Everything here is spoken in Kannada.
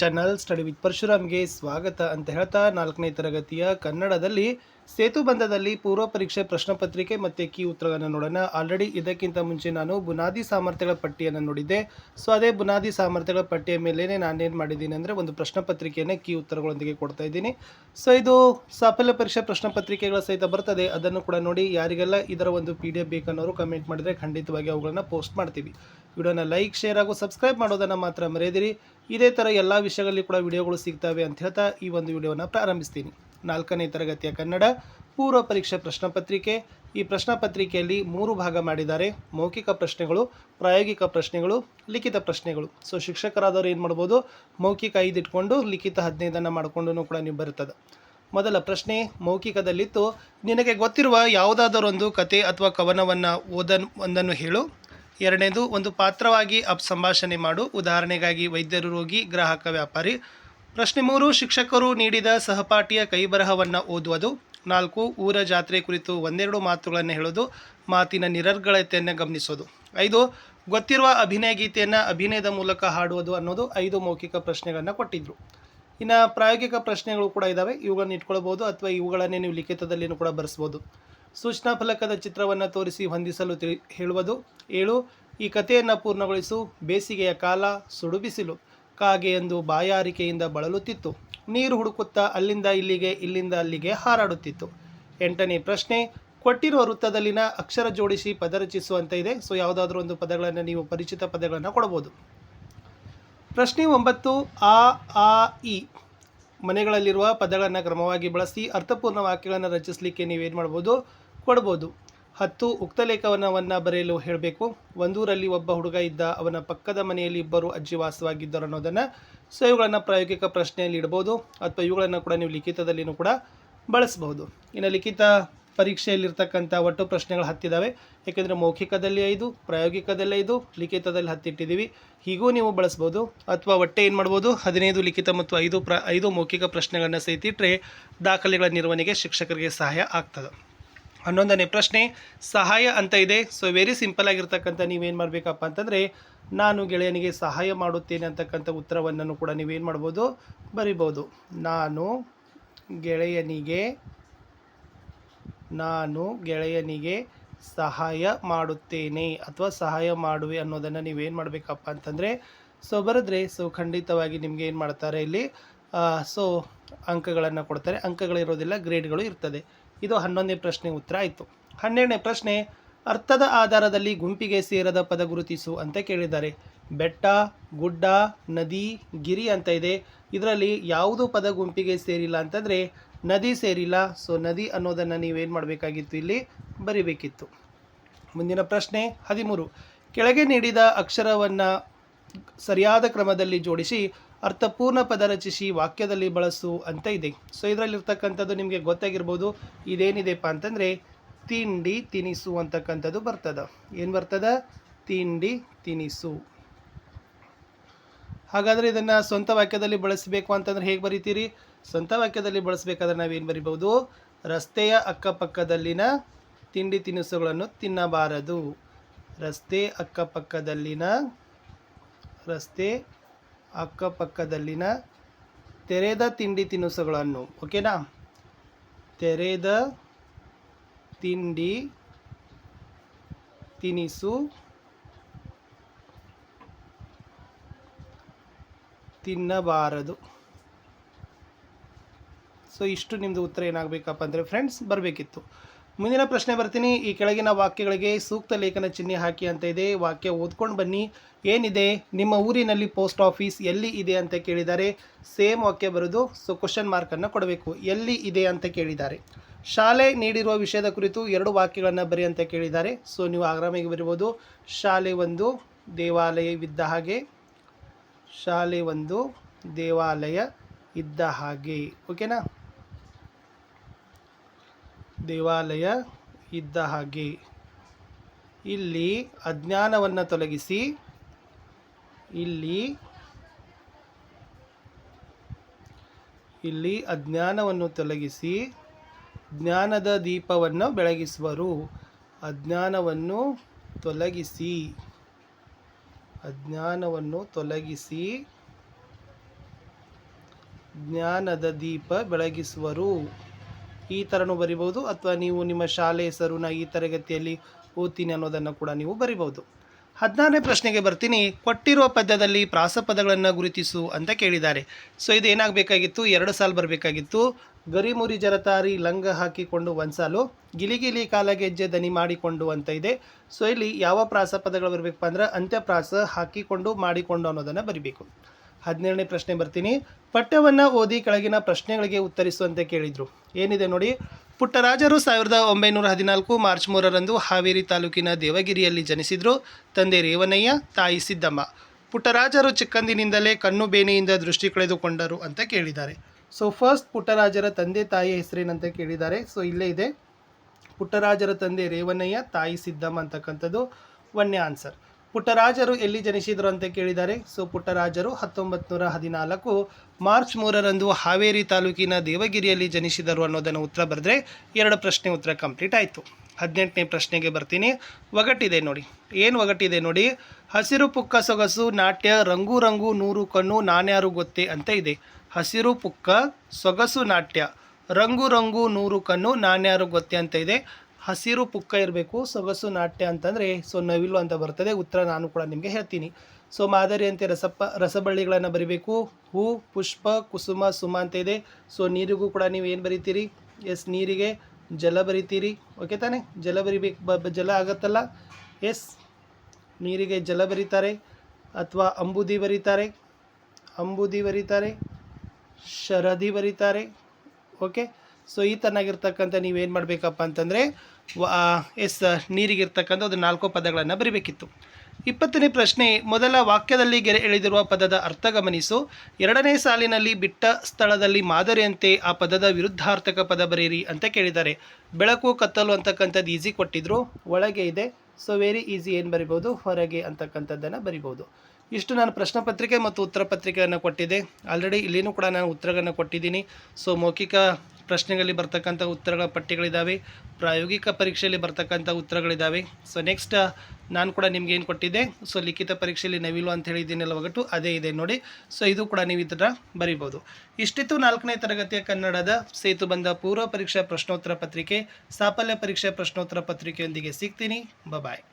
ಚಾನಲ್ ಸ್ಟಡಿ ವಿತ್ ಪರಶುರಾಮ್ಗೆ ಸ್ವಾಗತ ಅಂತ ಹೇಳ್ತಾ ನಾಲ್ಕನೇ ತರಗತಿಯ ಕನ್ನಡದಲ್ಲಿ ಸೇತುಬಂಧದಲ್ಲಿ ಪೂರ್ವ ಪರೀಕ್ಷೆ ಪ್ರಶ್ನೆ ಪತ್ರಿಕೆ ಮತ್ತು ಕೀ ಉತ್ತರಗಳನ್ನು ನೋಡೋಣ. ಆಲ್ರೆಡಿ ಇದಕ್ಕಿಂತ ಮುಂಚೆ ನಾನು ಬುನಾದಿ ಸಾಮರ್ಥ್ಯಗಳ ಪಟ್ಟಿಯನ್ನು ನೋಡಿದ್ದೆ. ಸೊ ಅದೇ ಬುನಾದಿ ಸಾಮರ್ಥ್ಯಗಳ ಪಟ್ಟಿಯ ಮೇಲೇ ನಾನೇನು ಮಾಡಿದ್ದೀನಿ ಅಂದರೆ ಒಂದು ಪ್ರಶ್ನೆ ಪತ್ರಿಕೆಯನ್ನು ಕೀ ಉತ್ತರಗಳೊಂದಿಗೆ ಕೊಡ್ತಾ ಇದ್ದೀನಿ. ಸೊ ಇದು ಸಾಫಲ್ಯ ಪರೀಕ್ಷೆ ಪ್ರಶ್ನೆ ಪತ್ರಿಕೆಗಳ ಸಹಿತ ಬರ್ತದೆ. ಅದನ್ನು ಕೂಡ ನೋಡಿ ಯಾರಿಗೆಲ್ಲ ಇದರ ಒಂದು ಪಿ ಡಿ ಎಫ್ ಬೇಕನ್ನೋರು ಕಮೆಂಟ್ ಮಾಡಿದರೆ ಖಂಡಿತವಾಗಿ ಅವುಗಳನ್ನು ಪೋಸ್ಟ್ ಮಾಡ್ತೀವಿ. ವಿಡಿಯೋನ ಲೈಕ್, ಶೇರ್ ಹಾಗೂ ಸಬ್ಸ್ಕ್ರೈಬ್ ಮಾಡೋದನ್ನು ಮಾತ್ರ ಮರೆಯದಿರಿ. ಇದೇ ಥರ ಎಲ್ಲ ವಿಷಯಗಳಲ್ಲಿ ಕೂಡ ವಿಡಿಯೋಗಳು ಸಿಗ್ತವೆ ಅಂತ ಹೇಳ್ತಾ ಈ ಒಂದು ವಿಡಿಯೋನ ಪ್ರಾರಂಭಿಸ್ತೀನಿ. ನಾಲ್ಕನೇ ತರಗತಿಯ ಕನ್ನಡ, ಪೂರ್ವ ಪರೀಕ್ಷೆ ಪ್ರಶ್ನೆ ಪತ್ರಿಕೆ. ಈ ಪ್ರಶ್ನೆ ಪತ್ರಿಕೆಯಲ್ಲಿ ಮೂರು ಭಾಗ ಮಾಡಿದ್ದಾರೆ. ಮೌಖಿಕ ಪ್ರಶ್ನೆಗಳು, ಪ್ರಾಯೋಗಿಕ ಪ್ರಶ್ನೆಗಳು, ಲಿಖಿತ ಪ್ರಶ್ನೆಗಳು. ಸೊ ಶಿಕ್ಷಕರಾದವರು ಏನು ಮಾಡ್ಬೋದು? ಮೌಖಿಕ ಐದು ಇಟ್ಕೊಂಡು ಲಿಖಿತ ಹದಿನೈದನ್ನು ಮಾಡಿಕೊಂಡು ಕೂಡ ನೀವು ಬರುತ್ತದೆ ಮೊದಲ ಪ್ರಶ್ನೆ, ಮೌಖಿಕದಲ್ಲಿತ್ತು, ನಿನಗೆ ಗೊತ್ತಿರುವ ಯಾವುದಾದರೊಂದು ಕತೆ ಅಥವಾ ಕವನವನ್ನು ಓದನ್, ಒಂದನ್ನು ಹೇಳು. ಎರಡನೇದು, ಒಂದು ಪಾತ್ರವಾಗಿ ಅಪ್ ಸಂಭಾಷಣೆ ಮಾಡು. ಉದಾಹರಣೆಗಾಗಿ, ವೈದ್ಯರು ರೋಗಿ, ಗ್ರಾಹಕ ವ್ಯಾಪಾರಿ. ಪ್ರಶ್ನೆ ಮೂರು, ಶಿಕ್ಷಕರು ನೀಡಿದ ಸಹಪಾಠಿಯ ಕೈಬರಹವನ್ನು ಓದುವುದು. ನಾಲ್ಕು, ಊರ ಜಾತ್ರೆ ಕುರಿತು ಒಂದೆರಡು ಮಾತುಗಳನ್ನು ಹೇಳೋದು. ಮಾತಿನ ನಿರರ್ಗಳತೆಯನ್ನು ಗಮನಿಸೋದು. ಐದು, ಗೊತ್ತಿರುವ ಅಭಿನಯ ಗೀತೆಯನ್ನು ಅಭಿನಯದ ಮೂಲಕ ಹಾಡುವುದು ಅನ್ನೋದು ಐದು ಮೌಖಿಕ ಪ್ರಶ್ನೆಗಳನ್ನು ಕೊಟ್ಟಿದ್ದರು ಇನ್ನು ಪ್ರಾಯೋಗಿಕ ಪ್ರಶ್ನೆಗಳು ಕೂಡ ಇದ್ದಾವೆ ಇವುಗಳನ್ನು ಇಟ್ಕೊಳ್ಬೋದು ಅಥವಾ ಇವುಗಳನ್ನೇ ನೀವು ಲಿಖಿತದಲ್ಲಿನೂ ಕೂಡ ಬರೆಸ್ಬೋದು. ಸೂಚನಾ ಫಲಕದ ಚಿತ್ರವನ್ನು ತೋರಿಸಿ ಹೊಂದಿಸಲು ತಿಳಿ ಹೇಳುವುದು. ಏಳು, ಈ ಕಥೆಯನ್ನು ಪೂರ್ಣಗೊಳಿಸು. ಬೇಸಿಗೆಯ ಕಾಲ ಸುಡುಬಿಸಿಲು. ಕಾಗೆ ಎಂದು ಬಾಯಾರಿಕೆಯಿಂದ ಬಳಲುತ್ತಿತ್ತು. ನೀರು ಹುಡುಕುತ್ತಾ ಅಲ್ಲಿಂದ ಇಲ್ಲಿಗೆ, ಇಲ್ಲಿಂದ ಅಲ್ಲಿಗೆ ಹಾರಾಡುತ್ತಿತ್ತು. ಎಂಟನೇ ಪ್ರಶ್ನೆ, ಕೊಟ್ಟಿರುವ ವೃತ್ತದಲ್ಲಿನ ಅಕ್ಷರ ಜೋಡಿಸಿ ಪದ ರಚಿಸುವಂತ ಇದೆ. ಸೊ, ಯಾವುದಾದ್ರೂ ಒಂದು ಪದಗಳನ್ನು ನೀವು ಪರಿಚಿತ ಪದಗಳನ್ನು ಕೊಡಬಹುದು. ಪ್ರಶ್ನೆ ಒಂಬತ್ತು, ಆ ಆ ಇ ಮನೆಗಳಲ್ಲಿರುವ ಪದಗಳನ್ನು ಕ್ರಮವಾಗಿ ಬಳಸಿ ಅರ್ಥಪೂರ್ಣ ವಾಕ್ಯಗಳನ್ನು ರಚಿಸಲಿಕ್ಕೆ ನೀವೇನು ಮಾಡ್ಬೋದು? ಕೊಡ್ಬೋದು. ಹತ್ತು ಉಕ್ತಲೇಖನವನ್ನು ಬರೆಯಲು ಹೇಳಬೇಕು. ಒಂದೂರಲ್ಲಿ ಒಬ್ಬ ಹುಡುಗ ಇದ್ದ ಅವನ ಪಕ್ಕದ ಮನೆಯಲ್ಲಿ ಇಬ್ಬರು ಅಜ್ಜಿ ವಾಸವಾಗಿದ್ದರು ಅನ್ನೋದನ್ನು ಸೊ ಇವುಗಳನ್ನು ಪ್ರಾಯೋಗಿಕ ಪ್ರಶ್ನೆಯಲ್ಲಿ ಇಡ್ಬೋದು. ಅಥವಾ ಇವುಗಳನ್ನು ಕೂಡ ನೀವು ಲಿಖಿತದಲ್ಲಿಯೂ ಕೂಡ ಬಳಸಬಹುದು ಇನ್ನು ಲಿಖಿತ ಪರೀಕ್ಷೆಯಲ್ಲಿರ್ತಕ್ಕಂಥ ಒಟ್ಟು ಪ್ರಶ್ನೆಗಳು ಹತ್ತಿದ್ದಾವೆ ಏಕೆಂದರೆ ಮೌಖಿಕದಲ್ಲಿ ಐದು, ಪ್ರಾಯೋಗಿಕದಲ್ಲಿ ಐದು, ಲಿಖಿತದಲ್ಲಿ ಹತ್ತಿಟ್ಟಿದ್ದೀವಿ. ಹೀಗೂ ನೀವು ಬಳಸ್ಬೋದು. ಅಥವಾ ಒಟ್ಟೆ ಏನು ಮಾಡ್ಬೋದು? ಹದಿನೈದು ಲಿಖಿತ ಮತ್ತು ಐದು ಪ್ರ, ಐದು ಮೌಖಿಕ ಪ್ರಶ್ನೆಗಳನ್ನು ಸಹಿತಿಟ್ಟರೆ ದಾಖಲೆಗಳ ನಿರ್ವಹಣೆಗೆ ಶಿಕ್ಷಕರಿಗೆ ಸಹಾಯ ಆಗ್ತದೆ. ಹನ್ನೊಂದನೇ ಪ್ರಶ್ನೆ, ಸಹಾಯ ಅಂತ ಇದೆ. ಸೊ ವೆರಿ ಸಿಂಪಲ್ ಆಗಿರ್ತಕ್ಕಂಥ ನೀವೇನು ಮಾಡಬೇಕಪ್ಪ ಅಂತಂದರೆ, ನಾನು ಗೆಳೆಯನಿಗೆ ಸಹಾಯ ಮಾಡುತ್ತೇನೆ ಅಂತಕ್ಕಂಥ ಉತ್ತರವನ್ನು ಕೂಡ ನೀವೇನು ಮಾಡ್ಬೋದು, ಬರಿಬೋದು. ನಾನು ಗೆಳೆಯನಿಗೆ ನಾನು ಗೆಳೆಯನಿಗೆ ಸಹಾಯ ಮಾಡುತ್ತೇನೆ ಅಥವಾ ಸಹಾಯ ಮಾಡುವೆ ಅನ್ನೋದನ್ನು ನೀವೇನು ಮಾಡಬೇಕಪ್ಪ ಅಂತಂದರೆ ಸೊ ಬರೆದ್ರೆ ಸೊ ಖಂಡಿತವಾಗಿ ನಿಮಗೆ ಏನು ಮಾಡ್ತಾರೆ ಇಲ್ಲಿ ಸೊ ಅಂಕಗಳನ್ನು ಕೊಡ್ತಾರೆ. ಅಂಕಗಳಿರೋದಿಲ್ಲ ಗ್ರೇಡ್ಗಳು ಇರ್ತದೆ. ಇದು ಹನ್ನೊಂದನೇ ಪ್ರಶ್ನೆ ಉತ್ತರ ಆಯಿತು. ಹನ್ನೆರಡನೇ ಪ್ರಶ್ನೆ, ಅರ್ಥದ ಆಧಾರದಲ್ಲಿ ಗುಂಪಿಗೆ ಸೇರದ ಪದ ಗುರುತಿಸು ಅಂತ ಕೇಳಿದ್ದಾರೆ. ಬೆಟ್ಟ, ಗುಡ್ಡ, ನದಿ, ಗಿರಿ ಅಂತ ಇದೆ. ಇದರಲ್ಲಿ ಯಾವುದು ಪದ ಗುಂಪಿಗೆ ಸೇರಿಲ್ಲ ಅಂತಂದರೆ ನದಿ ಸೇರಿಲ್ಲ. ಸೊ ನದಿ ಅನ್ನೋದನ್ನು ನೀವೇನು ಮಾಡಬೇಕಾಗಿತ್ತು ಇಲ್ಲಿ? ಬರಿಬೇಕಿತ್ತು. ಮುಂದಿನ ಪ್ರಶ್ನೆ, ಹದಿಮೂರು. ಕೆಳಗೆ ನೀಡಿದ ಅಕ್ಷರವನ್ನು ಸರಿಯಾದ ಕ್ರಮದಲ್ಲಿ ಜೋಡಿಸಿ ಅರ್ಥಪೂರ್ಣ ಪದ ರಚಿಸಿ ವಾಕ್ಯದಲ್ಲಿ ಬಳಸು ಅಂತ ಇದೆ. ಸೊ ಇದರಲ್ಲಿರ್ತಕ್ಕಂಥದ್ದು ನಿಮಗೆ ಗೊತ್ತಾಗಿರ್ಬೋದು, ಇದೇನಿದೆಪ್ಪ ಅಂತಂದರೆ, ತಿಂಡಿ ತಿನಿಸು ಅಂತಕ್ಕಂಥದ್ದು ಬರ್ತದ. ಏನು ಬರ್ತದ? ತಿಂಡಿ ತಿನಿಸು. ಹಾಗಾದರೆ ಇದನ್ನು ಸ್ವಂತ ವಾಕ್ಯದಲ್ಲಿ ಬಳಸಬೇಕು ಅಂತಂದ್ರೆ ಹೇಗೆ ಬರಿತೀರಿ? ಸ್ವಂತ ವಾಕ್ಯದಲ್ಲಿ ಬಳಸಬೇಕಾದ್ರೆ ನಾವೇನು ಬರಿಬೋದು ರಸ್ತೆಯ ಅಕ್ಕಪಕ್ಕದಲ್ಲಿನ ತಿಂಡಿ ತಿನಿಸುಗಳನ್ನು ತಿನ್ನಬಾರದು. ರಸ್ತೆ ಅಕ್ಕಪಕ್ಕದಲ್ಲಿನ ರಸ್ತೆ ಅಕ್ಕಪಕ್ಕದಲ್ಲಿನ ತೆರೆದ ತಿಂಡಿ ತಿನಿಸುಗಳನ್ನು, ಓಕೆನಾ? ತೆರೆದ ತಿಂಡಿ ತಿನಿಸು, ತಿನ್ನಬಾರದು. ಸೊ ಇಷ್ಟು ನಿಮ್ಮದು ಉತ್ತರ ಏನಾಗಬೇಕಪ್ಪ ಅಂದರೆ ಫ್ರೆಂಡ್ಸ್ ಬರಬೇಕಿತ್ತು. ಮುಂದಿನ ಪ್ರಶ್ನೆ ಬರ್ತೀನಿ. ಈ ಕೆಳಗಿನ ವಾಕ್ಯಗಳಿಗೆ ಸೂಕ್ತ ಲೇಖನ ಚಿಹ್ನೆ ಹಾಕಿ ಅಂತ ಇದೆ. ವಾಕ್ಯ ಓದ್ಕೊಂಡು ಬನ್ನಿ. ಏನಿದೆ? ನಿಮ್ಮ ಊರಿನಲ್ಲಿ ಪೋಸ್ಟ್ ಆಫೀಸ್ ಎಲ್ಲಿ ಇದೆ ಅಂತ ಕೇಳಿದ್ದಾರೆ. ಸೇಮ್ ವಾಕ್ಯ ಬರೋದು ಸೊ ಕ್ವಶನ್ ಮಾರ್ಕನ್ನು ಕೊಡಬೇಕು. ಎಲ್ಲಿ ಇದೆ ಅಂತ ಕೇಳಿದ್ದಾರೆ. ಶಾಲೆ ನೀಡಿರುವ ವಿಷಯದ ಕುರಿತು ಎರಡು ವಾಕ್ಯಗಳನ್ನು ಬರಿ ಅಂತ ಕೇಳಿದ್ದಾರೆ. ಸೊ ನೀವು ಆರಾಮಾಗಿ ಬರಿಬೋದು. ಶಾಲೆ ಒಂದು ದೇವಾಲಯವಿದ್ದ ಹಾಗೆ. ಶಾಲೆ ಒಂದು, ದೇವಾಲಯ ಇದ್ದ ಹಾಗೆ. ಓಕೆನಾ ದೇವಾಲಯ ಇದ್ದ ಹಾಗೆ. ಇಲ್ಲಿ ಅಜ್ಞಾನವನ್ನು ತೊಲಗಿಸಿ, ಇಲ್ಲಿ ಇಲ್ಲಿ ಅಜ್ಞಾನವನ್ನು ತೊಲಗಿಸಿ ಜ್ಞಾನದ ದೀಪವನ್ನು ಬೆಳಗಿಸುವರು. ಅಜ್ಞಾನವನ್ನು ತೊಲಗಿಸಿ ಅಜ್ಞಾನವನ್ನು ತೊಲಗಿಸಿ ಜ್ಞಾನದ ದೀಪ ಬೆಳಗಿಸುವರು. ಈ ಥರನೂ ಬರಿಬೋದು ಅಥವಾ ನೀವು ನಿಮ್ಮ ಶಾಲೆ ಹೆಸರನ್ನ ಈ ತರಗತಿಯಲ್ಲಿ ಓದ್ತೀನಿ ಅನ್ನೋದನ್ನು ಕೂಡ ನೀವು ಬರಿಬೋದು ಹದಿನಾರನೇ ಪ್ರಶ್ನೆಗೆ ಬರ್ತೀನಿ. ಕೊಟ್ಟಿರುವ ಪದ್ಯದಲ್ಲಿ ಪ್ರಾಸಪದಗಳನ್ನು ಗುರುತಿಸು ಅಂತ ಕೇಳಿದ್ದಾರೆ. ಸೊ, ಇದು ಏನಾಗಬೇಕಾಗಿತ್ತು? ಎರಡು ಸಾಲು ಬರಬೇಕಾಗಿತ್ತು. ಗರಿಮುರಿ ಜರತಾರಿ ಲಂಗ ಹಾಕಿಕೊಂಡು ಒಂದು ಸಾಲು, ಗಿಲಿಗಿಲಿ ಕಾಲಗೆಜ್ಜೆ ದನಿ ಮಾಡಿಕೊಂಡು ಅಂತ ಇದೆ. ಸೊ, ಇಲ್ಲಿ ಯಾವ ಪ್ರಾಸಪದಗಳು ಬರಬೇಕಪ್ಪ ಅಂದ್ರೆ ಅಂತ್ಯಪ್ರಾಸ ಹಾಕಿಕೊಂಡು ಮಾಡಿಕೊಂಡು ಅನ್ನೋದನ್ನು ಬರಿಬೇಕು. ಹದಿನೇಳನೇ ಪ್ರಶ್ನೆ ಬರ್ತೀನಿ. ಪಠ್ಯವನ್ನು ಓದಿ ಕೆಳಗಿನ ಪ್ರಶ್ನೆಗಳಿಗೆ ಉತ್ತರಿಸುವಂತೆ ಕೇಳಿದರು. ಏನಿದೆ ನೋಡಿ, ಪುಟ್ಟರಾಜರು ಸಾವಿರದ ಒಂಬೈನೂರ ಹದಿನಾಲ್ಕು ಮಾರ್ಚ್ ಮೂರರಂದು ಹಾವೇರಿ ತಾಲೂಕಿನ ದೇವಗಿರಿಯಲ್ಲಿ ಜನಿಸಿದರು ತಂದೆ ರೇವನಯ್ಯ, ತಾಯಿ ಸಿದ್ದಮ್ಮ. ಪುಟ್ಟರಾಜರು ಚಿಕ್ಕಂದಿನಿಂದಲೇ ಕಣ್ಣು ಬೇನೆಯಿಂದ ದೃಷ್ಟಿ ಕಳೆದುಕೊಂಡರು ಅಂತ ಕೇಳಿದ್ದಾರೆ. ಸೊ ಫಸ್ಟ್ ಪುಟ್ಟರಾಜರ ತಂದೆ ತಾಯಿಯ ಹೆಸರೇನಂತ ಕೇಳಿದ್ದಾರೆ. ಸೊ ಇಲ್ಲೇ ಇದೆ. ಪುಟ್ಟರಾಜರ ತಂದೆ ರೇವನಯ್ಯ, ತಾಯಿ ಸಿದ್ದಮ್ಮ ಅಂತಕ್ಕಂಥದ್ದು ಒನ್ನೇ ಆನ್ಸರ್ ಪುಟ್ಟರಾಜರು ಎಲ್ಲಿ ಜನಿಸಿದರು ಅಂತ ಕೇಳಿದ್ದಾರೆ ಸೊ ಪುಟ್ಟರಾಜರು ಹತ್ತೊಂಬತ್ತು ನೂರ ಹದಿನಾಲ್ಕು ಮಾರ್ಚ್ ಮೂರರಂದು ಹಾವೇರಿ ತಾಲೂಕಿನ ದೇವಗಿರಿಯಲ್ಲಿ ಜನಿಸಿದರು ಅನ್ನೋದನ್ನು ಉತ್ತರ ಬರೆದ್ರೆ ಎರಡು ಪ್ರಶ್ನೆ ಉತ್ತರ ಕಂಪ್ಲೀಟ್ ಆಯಿತು. ಹದಿನೆಂಟನೇ ಪ್ರಶ್ನೆಗೆ ಬರ್ತೀನಿ. ಒಗಟಿದೆ ನೋಡಿ. ಏನು ಒಗಟಿದೆ ನೋಡಿ? ಹಸಿರು ಪುಕ್ಕ ಸೊಗಸು ನಾಟ್ಯ ರಂಗು ರಂಗು ನೂರು ಕಣ್ಣು ನಾನ್ಯಾರು ಗೊತ್ತೇ ಅಂತ ಇದೆ. ಹಸಿರು ಪುಕ್ಕ ಸೊಗಸು ನಾಟ್ಯ ರಂಗು ರಂಗು ನೂರು ಕಣ್ಣು ನಾನ್ಯಾರು ಗೊತ್ತೆ ಅಂತ ಇದೆ. ಹಸಿರು ಪುಕ್ಕ ಇರಬೇಕು, ಸೊಗಸು ನಾಟ್ಯ ಅಂತಂದರೆ, ಸೊ ನವಿಲು ಅಂತ ಬರ್ತದೆ, ಉತ್ತರ ನಾನು ಕೂಡ ನಿಮಗೆ ಹೇಳ್ತೀನಿ. ಸೊ ಮಾದರಿಯಂತೆ ರಸಪ್ಪ, ರಸಬಳ್ಳಿಗಳನ್ನು ಬರಿಬೇಕು. ಹೂ, ಪುಷ್ಪ, ಕುಸುಮ, ಸುಮ ಅಂತ ಇದೆ. ಸೊ ನೀರಿಗೂ ಕೂಡ ನೀವು ಏನು ಬರಿತೀರಿ? ಎಸ್, ನೀರಿಗೆ ಜಲ ಬರಿತೀರಿ. ಓಕೆ ತಾನೇ? ಜಲ ಬರಿಬೇಕು, ಬ ಜಲ ಆಗತ್ತಲ್ಲ? ಎಸ್, ನೀರಿಗೆ ಜಲ ಬರೀತಾರೆ, ಅಥವಾ ಅಂಬುದಿ ಬರೀತಾರೆ ಅಂಬುದಿ ಬರೀತಾರೆ, ಶರದಿ ಬರೀತಾರೆ ಓಕೆ ಸೊ ಈ ಥರನಾಗಿರ್ತಕ್ಕಂಥ ನೀವೇನು ಮಾಡಬೇಕಪ್ಪ ಅಂತಂದರೆ ಎಸ್ ನೀರಿಗಿರ್ತಕ್ಕಂಥ ಒಂದು ನಾಲ್ಕು ಪದಗಳನ್ನು ಬರಿಬೇಕಿತ್ತು. ಇಪ್ಪತ್ತನೇ ಪ್ರಶ್ನೆ, ಮೊದಲ ವಾಕ್ಯದಲ್ಲಿ ಗೆರೆ ಎಳೆದಿರುವ ಪದದ ಅರ್ಥ ಗಮನಿಸು ಎರಡನೇ ಸಾಲಿನಲ್ಲಿ ಬಿಟ್ಟ ಸ್ಥಳದಲ್ಲಿ ಮಾದರಿಯಂತೆ ಆ ಪದದ ವಿರುದ್ಧಾರ್ಥಕ ಪದ ಬರೀರಿ ಅಂತ ಕೇಳಿದ್ದಾರೆ. ಬೆಳಕು, ಕತ್ತಲು ಅಂತಕ್ಕಂಥದ್ದು ಈಸಿ ಕೊಟ್ಟಿದ್ರು. ಒಳಗೆ ಇದೆ. ಸೊ ವೆರಿ ಈಸಿ ಏನು ಬರಿಬೋದು? ಹೊರಗೆ ಅಂತಕ್ಕಂಥದ್ದನ್ನು ಬರಿಬೋದು. ಇಷ್ಟು ನಾನು ಪ್ರಶ್ನೆ ಪತ್ರಿಕೆ ಮತ್ತು ಉತ್ತರ ಪತ್ರಿಕೆಯನ್ನು ಕೊಟ್ಟಿದ್ದೆ. ಆಲ್ರೆಡಿ ಇಲ್ಲಿನೂ ಕೂಡ ನಾನು ಉತ್ತರಗಳನ್ನು ಕೊಟ್ಟಿದ್ದೀನಿ. ಸೊ ಮೌಖಿಕ ಪ್ರಶ್ನೆಗಳಲ್ಲಿ ಬರ್ತಕ್ಕಂಥ ಉತ್ತರಗಳ ಪಟ್ಟಿಗಳಿದ್ದಾವೆ ಪ್ರಾಯೋಗಿಕ ಪರೀಕ್ಷೆಯಲ್ಲಿ ಬರ್ತಕ್ಕಂಥ ಉತ್ತರಗಳಿದ್ದಾವೆ ಸೊ ನೆಕ್ಸ್ಟ್ ನಾನು ಕೂಡ ನಿಮ್ಗೆ ಏನು ಕೊಟ್ಟಿದ್ದೆ? ಸೊ ಲಿಖಿತ ಪರೀಕ್ಷೆಯಲ್ಲಿ ನವಿಲು ಅಂತ ಹೇಳಿದ್ದೀನಲ್ಲ, ಒಗಟು ಅದೇ ಇದೆ ನೋಡಿ. ಸೊ ಇದು ಕೂಡ ನೀವು ಇದರ ಬರಿಬೋದು ಇಷ್ಟಿತ್ತು ನಾಲ್ಕನೇ ತರಗತಿಯ ಕನ್ನಡದ ಸೇತು ಬಂದ ಪೂರ್ವ ಪರೀಕ್ಷಾ ಪ್ರಶ್ನೋತ್ತರ ಪತ್ರಿಕೆ. ಸಾಫಲ್ಯ ಪರೀಕ್ಷಾ ಪ್ರಶ್ನೋತ್ತರ ಪತ್ರಿಕೆಯೊಂದಿಗೆ ಸಿಗ್ತೀನಿ. ಬಾಯ್